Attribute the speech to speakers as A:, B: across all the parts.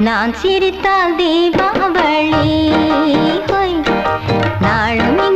A: நான் சிரித்தால் தீபாவளி நாளும்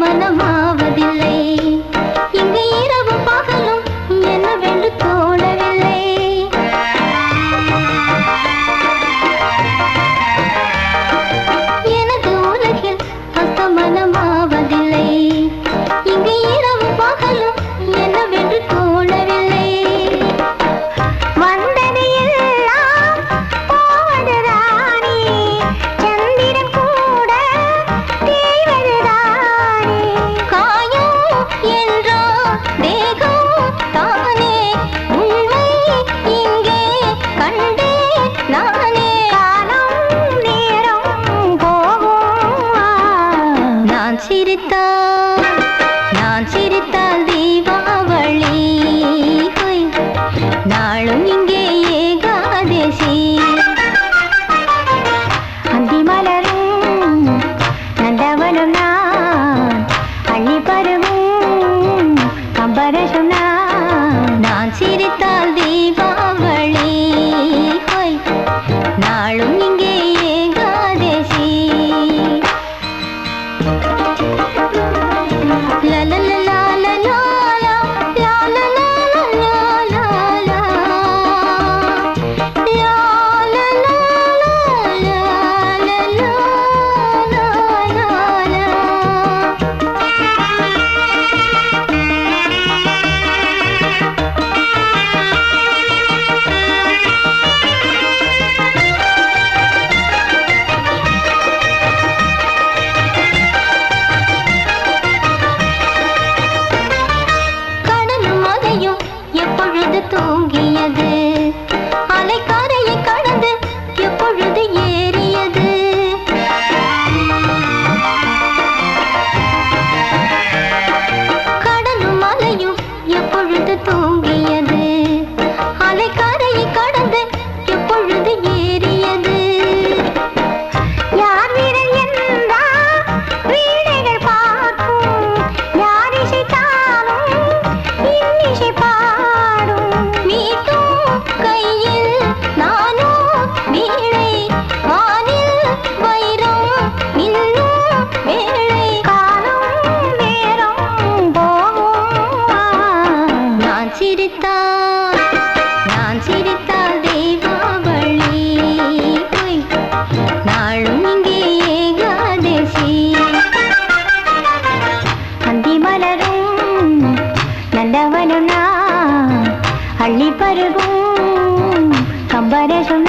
A: மனமா சிரித்தாள்
B: நான் சிரித்தால் தீபாவளி. நாளும் இங்கே ஏகாதசி.
A: அந்தி மலரும் நந்தவனம் நான்
B: Música तू பள்ளி பருகும் கம்பரசம்